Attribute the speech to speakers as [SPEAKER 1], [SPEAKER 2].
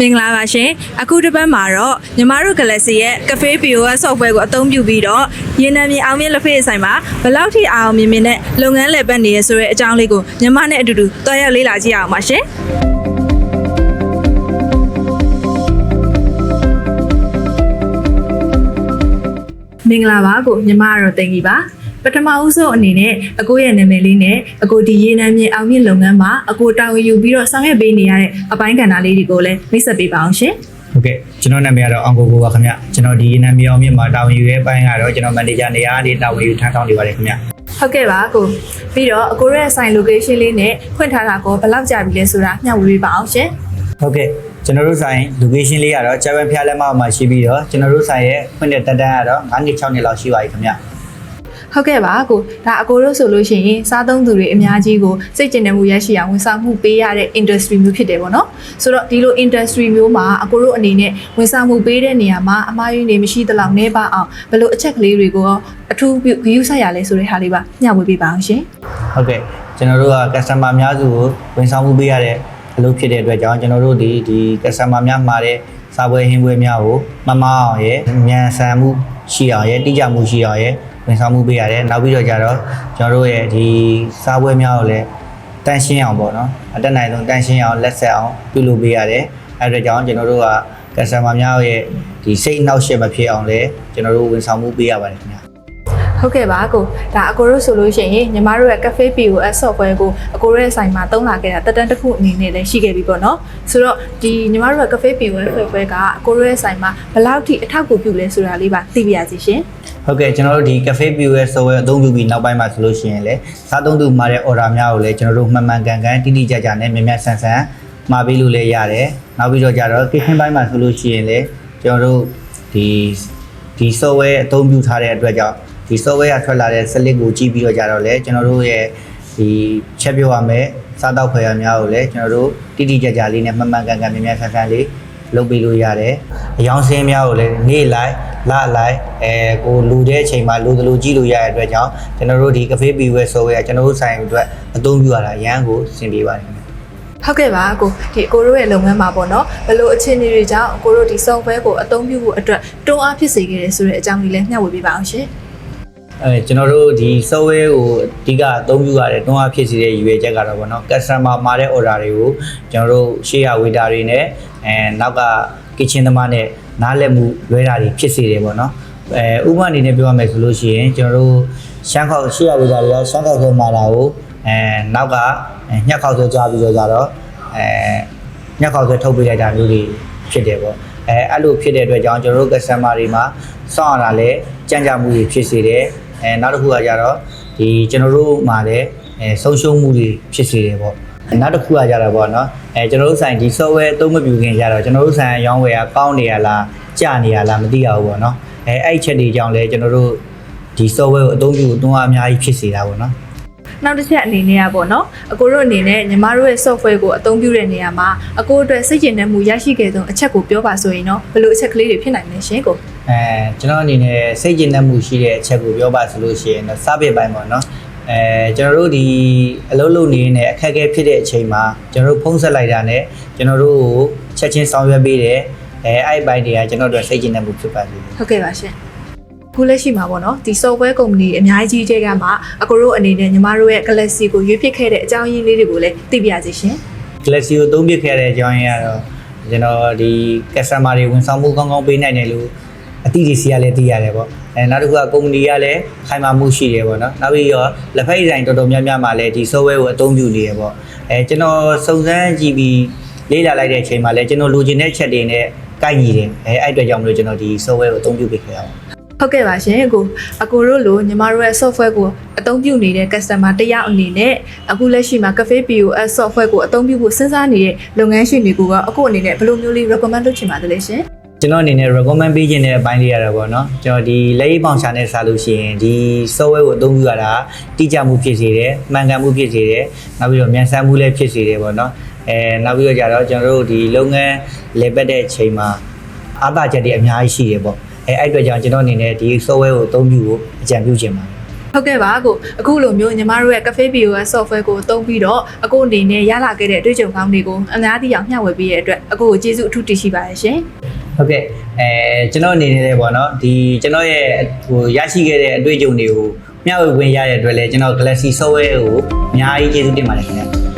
[SPEAKER 1] မင်္ဂလာပါရှင်အခုတစ်ပတ်မှာတော့ညီမတို့ Galaxy ရဲ့ Cafe POS software ကိုအသုံးပြုပြီးတော့ရေနံမြေအောင်မြင့်လက်ဖေးဆိုင်မှာဘယ်လောက်ထိအောင်မြင်မြင်နဲ့လုပ်ငန်းလည်ပတ်နေရဆိုတဲ့အကြောင်းလေးကိုညီမနဲ့အတူတူတွားရောက်လေ့လာကြည့်အောင်ပါရှင်မင်္ဂလာပါကိုညီမကတော့တင်ကြီးပါ ပထမဦးဆုံးအနေနဲ့အကိုရဲ့နာမည်လေးနဲ့အကိုဒီရေနံမြေအောင်မြင့်လုပ်ငန်းမှာအကိုတာဝန်ယူပြီးတော့ဆောင်ရွက်ပေးနေရတဲ့အပိုင်းကဏ္ဍလေးတွေကိုလည်းမိတ်ဆက်ပေးပါအောင်ရှင်
[SPEAKER 2] ဟုတ်ကဲ့ကျွန်တော်နာမည်ကတော့အောင်ကိုကိုပါခင်ဗျကျွန်တော်ဒီနာမည်အောင်မြင့်မှာတာဝန်ယူရဲပိုင်းကတော့ကျွန်တော်မန်နေဂျာနေရာလေးတာဝန်ယူထမ်းဆောင်နေပါတယ်ခင်ဗျ
[SPEAKER 1] ဟုတ်ကဲ့ပါကိုပြီးတော့အကိုရဲ့ဆိုင် location လေးနဲ့ဖွင့်ထားတာကိုဘယ်လောက်ကြာပြီလဲဆိုတာမျှဝေပေးပါအောင်ရှင်
[SPEAKER 2] ဟုတ်ကဲ့ကျွန်တော်တို့ဆိုင် location လေးကတော့ဂျပန်ဖျားလက်မမှာရှိပြီးတော့ကျွန်တော်တို့ဆိုင်ရဲ့ဖွင့်တဲ့တက်တန်းကတော့9နှစ်6နှစ်လောက်ရှိပါပြီခင်ဗျ
[SPEAKER 1] ဟုတ်ကဲ့ပါကိုဒါအကိုတို့ဆိုလို့ရှိရင်စားသုံးသူတွေအများကြီးကိုစိတ်ကျဉ်တဲ့မှုရရှိအောင်ဝန်ဆောင်မှုပေးရတဲ့ industry မျိုးဖြစ်တယ်ပေါ့နော်ဆိုတော့ဒီလို industry မျိုးမှာအကိုတို့အနေနဲ့ဝန်ဆောင်မှုပေးတဲ့နေရာမှာအမှားယွင်းတွေမရှိသလောက်နှဲပါအောင်ဘယ်လိုအချက်ကလေးတွေကိုရောအထူးဂရုစိုက်ရလဲဆိုတဲ့ဟာလေးပါမျှဝေပေးပါအောင်ရှင်
[SPEAKER 2] ဟုတ်ကဲ့ကျွန်တော်တို့က customer များစုကိုဝန်ဆောင်မှုပေးရတဲ့အလုပ်ဖြစ်တဲ့အတွက်ကြောင့်ကျွန်တော်တို့ဒီဒီ customer များမှာတဲ့စာပွဲဟင်းပွဲများကိုမမအောင်ရဲ့မြန်ဆန်မှုရှိအောင်ရဲ့တိကျမှုရှိအောင်ရဲ့ ဝန်ဆောင်မှုပေးရတယ်နောက်ပြီးတော့ကြတော့ကျွန်တော်တို့ရဲ့ဒီစာပွဲများကိုလည်းတန်ရှင်းအောင်ပေါ့နော်အတက်နိုင်ဆုံးတန်ရှင်းအောင်လက်ဆက်အောင်ပြုလုပ်ပေးရတယ်အဲ့ဒါကြောင့်ကျွန်တော်တို့က customer များရဲ့ဒီစိတ်နှောက်ယှက်မဖြစ်အောင်လည်းကျွန်တော်တို့ဝန်ဆောင်မှုပေးရပါတယ်ခင်ဗျာ
[SPEAKER 1] ဟုတ်ကဲ့ပါကိုဒါအကိုတို့ဆိုလို့ရှိရင်ညီမတို့ရဲ့ cafe POS software ကိုအကိုတို့ရဲ့ဆိုင်မှာသုံးလာခဲ့တာတက်တန်းတစ်ခုအနေနဲ့လည်းရှိခဲ့ပြီပေါ့နော်ဆိုတော့ဒီညီမတို့ရဲ့ cafe POS software ကအကိုတို့ရဲ့ဆိုင်မှာဘယ်လောက်ထိအထောက်အကူပြုလဲဆိုတာလေးပါသိပြရစီရှင်
[SPEAKER 2] ဟုတ်ကဲ့ကျွန်တော်တို့ဒီ cafe POS software အသုံးပြုပြီးနောက်ပိုင်းမှာဆိုလို့ရှိရင်လည်းစားသုံးသူမှာတဲ့ order များကိုလည်းကျွန်တော်တို့မှန်မှန်ကန်ကန်တိတိကျကျနဲ့မြန်မြန်ဆန်ဆန်မှာပေးလို့လည်းရတယ်။နောက်ပြီးတော့ကြတော့ kitchen ဘိုင်းမှာဆိုလို့ရှိရင်လည်းကျွန်တော်တို့ဒီဒီ software အသုံးပြုထားတဲ့အတွက်ကြောင့်ဒီ software ကထွက်လာတဲ့ slip ကိုကြည့်ပြီးတော့ကြတော့လည်းကျွန်တော်တို့ရဲ့ဒီချက်ပြောရမယ်စားတောက်ဖွယ်ရများကိုလည်းကျွန်တော်တို့တိတိကျကျလေးနဲ့မှန်မှန်ကန်ကန်မြန်မြန်ဆန်ဆန်လေး လုပ်ပေးလို့ရတယ်။အယောင်စင်းများကိုလည်းနေ့လိုက်လလိုက်အဲကိုလူတဲ့အချိန်မှာလူတလူကြည့်လို့ရတဲ့အတွက်ကြောင့်ကျွန်တော်တို့ဒီ cafe POS software ကျွန်တော်တို့ဆိုင်အတွက်အသုံးပြုရတာအရန်ကိုအဆင်ပြေပါတယ်ခင်ဗျ
[SPEAKER 1] ဟုတ်ကဲ့ပါအကိုဒီအကိုတို့ရဲ့လုပ်ငန်းမှာပေါ့နော်ဘယ်လိုအခြေအနေတွေကြောင့်အကိုတို့ဒီ software ကိုအသုံးပြုဖို့အတွက်တွန်းအားဖြစ်စေခဲ့တယ်ဆိုတဲ့အကြောင်းလေးလည်းမျှဝေပေးပါအောင်ရှင်
[SPEAKER 2] အဲကျွန်တော်တို့ဒီ software ကိုအဓိကအသုံးပြုရတဲ့တွန်းအားဖြစ်စေတဲ့ရည်ရွယ်ချက်ကတော့ဗောနော် customer မှာတဲ့ order တွေကိုကျွန်တော်တို့ share waiter တွေနဲ့ အဲနောက်က kitchen သမားနဲ့နားလည်မှုလွဲတာတွေဖြစ်စေတယ်ဗောနော်အဲဥပမာအနေနဲ့ပြောရမယ်ဆိုလို့ရှိရင်ကျွန်တော်တို့ရှမ်းခေါက် share waiter တွေကရှမ်းခေါက်ဆုံးမှာတာကိုအဲနောက်ကညှက်ခေါက်ဆွဲကြားပြီးတော့ကြတော့အဲညှက်ခေါက်ဆွဲထုတ်ပေးလိုက်တာမျိုးတွေဖြစ်တယ်ဗောအဲအဲ့လိုဖြစ်တဲ့အတွက်ကြောင့်ကျွန်တော်တို့ customer တွေမှာစောင့်ရတာလဲကြံ့ကြာမှုတွေဖြစ်စေတယ်အဲနောက်တစ်ခုကကြတော့ဒီကျွန်တော်တို့မှာလည်းအဲဆုံးရှုံးမှုတွေဖြစ်စေတယ်ပေါ့ နောက်တစ်ခုကကြတော့ပေါ့နော်အဲကျွန်တော်တို့ဆိုင်ဒီ software အသုံးမပြုခင်ကြတော့ကျွန်တော်တို့ဆိုင်အရောင်းဝယ်ကကောင်းနေရလားကျနေရလားမသိရဘူးပေါ့နော်အဲအဲ့ဒီချက်တွေကြောင့်လဲကျွန်တော်တို့ဒီ software ကိုအသုံးပြုဖို့တွန်းအားအများကြီးဖြစ်စေတာပေါ့နော်
[SPEAKER 1] နောက်တစ်ချက်အနေနဲ့ကပေါ့နော်အကိုတို့အနေနဲ့ညီမတို့ရဲ့ software ကိုအသုံးပြုတဲ့နေရာမှာအကိုအတွက်စိတ်ကျဉ်တဲ့မှုရရှိခဲ့တဲ့အချက်ကိုပြောပါဆိုရင်တော့ဘယ်လိုအချက်ကလေးတွေဖြစ်နိုင်လဲရှင်ကို
[SPEAKER 2] အဲကျွန်တော်အနေနဲ့စိတ်ကျဉ်တတ်မှုရှိတဲ့အချက်ကိုပြောပါဆိုလို့ရှိရင်တော့စပစ်ပိုင်းပေါ့နော် အဲကျွန်တော်တို့ဒီအလုပ်လုပ်နေနေအခက်အခဲဖြစ်တဲ့အချိန်မှာကျွန်တော်တို့ဖုံးဆက်လိုက်တာနဲ့ကျွန်တော်တို့ကိုချက်ချင်းဆောင်ရွက်ပေးတယ်အဲအဲ့ဒီပိုင်းတွေကကျွန်တော်တို့စိတ်ကျဉ်တတ်မှုဖြစ်ပါစေတယ်
[SPEAKER 1] ဟုတ်ကဲ့ပါရှင်ခုလက်ရှိမှာပေါ့နော်ဒီ software company အများကြီးတွေကမှအကိုတို့အနေနဲ့ညီမတို့ရဲ့ Galaxy ကိုရွေးပြစ်ခဲ့တဲ့အကြောင်းရင်းလေးတွေကိုလည်းသိပြရစီရှင်
[SPEAKER 2] Galaxy ကိုသုံးပြခဲ့တဲ့အကြောင်းရင်းကတော့ကျွန်တော်ဒီ customer တွေဝန်ဆောင်မှုကောင်းကောင်းပေးနိုင်တယ်လို့ အတိအကျစီကလည်းသိရတယ်ပေါ့အဲနောက်တစ်ခုကကုမ္ပဏီကလည်းခိုင်မာမှုရှိတယ်ပေါ့နော်နောက်ပြီးတော့လက်ဖက်ရည်ဆိုင်တော်တော်များများမှာလည်းဒီ software ကိုအသုံးပြုနေရပေါ့အဲကျွန်တော်စုံစမ်းကြည့်ပြီးလေ့လာလိုက်တဲ့အချိန်မှာလည်းကျွန်တော်လိုချင်တဲ့ချက်တွေနဲ့ကိုက်ညီတယ်အဲအဲ့အတွက်ကြောင့်မလို့ကျွန်တော်ဒီ software ကိုအသုံးပြုပေးခဲ့ရအောင်
[SPEAKER 1] ဟုတ်ကဲ့ပါရှင်အကိုအကိုတို့လိုညီမတို့ရဲ့ software ကိုအသုံးပြုနေတဲ့ customer တစ်ယောက်အနေနဲ့အခုလက်ရှိမှာ Cafe POS software ကိုအသုံးပြုဖို့စဉ်းစားနေတဲ့လုပ်ငန်းရှင်တွေကိုကအကိုအနေနဲ့ဘယ်လိုမျိုးလေး recommend လုပ်ချင်ပါတယ်လဲရှင်
[SPEAKER 2] ကျွန်တော်အနေနဲ့ recommend ပေးခြင်းတဲ့အပိုင်းလေးရတာပေါ့နော်ကျွန်တော်ဒီလက်ရေးပေါင်ချာနဲ့စားလို့ရှိရင်ဒီ software ကိုအသုံးပြုရတာတိကျမှုဖြစ်စေတယ်မှန်ကန်မှုဖြစ်စေတယ်နောက်ပြီးတော့မြန်ဆန်မှုလည်းဖြစ်စေတယ်ပေါ့နော်အဲနောက်ပြီးတော့ကြတော့ကျွန်တော်တို့ဒီလုပ်ငန်းလေပတ်တဲ့အချိန်မှာအားသာချက်တွေအများကြီးရှိတယ်ပေါ့အဲအဲ့အတွက်ကြောင့်ကျွန်တော်အနေနဲ့ဒီ software ကိုအသုံးပြုဖို့အကြံပြုချင်ပါတယ်
[SPEAKER 1] ဟုတ်ကဲ့ပါကိုအခုလိုမျိုးညီမတို့ရဲ့ Cafe POS software ကိုသုံးပြီးတော့အခုအနေနဲ့ရလာခဲ့တဲ့အတွေ့အကြုံကောင်းတွေကိုအများကြီးအောင်မျှဝေပေးရတဲ့အတွက်အခုကိုကျေးဇူးအထူးတင်ရှိပါတယ်ရှင်
[SPEAKER 2] ဟုတ်ကဲ့အဲကျွန်တော်အနေနဲ့လည်းပေါ့နော်ဒီကျွန်တော်ရဲ့ဟိုရရှိခဲ့တဲ့အတွေ့အကြုံတွေကိုမျှဝေခွင့်ရတဲ့အတွက်လည်းကျွန်တော် Galaxy software ကိုအများကြီးကျေးဇူးတင်ပါတယ်ခင်ဗျာ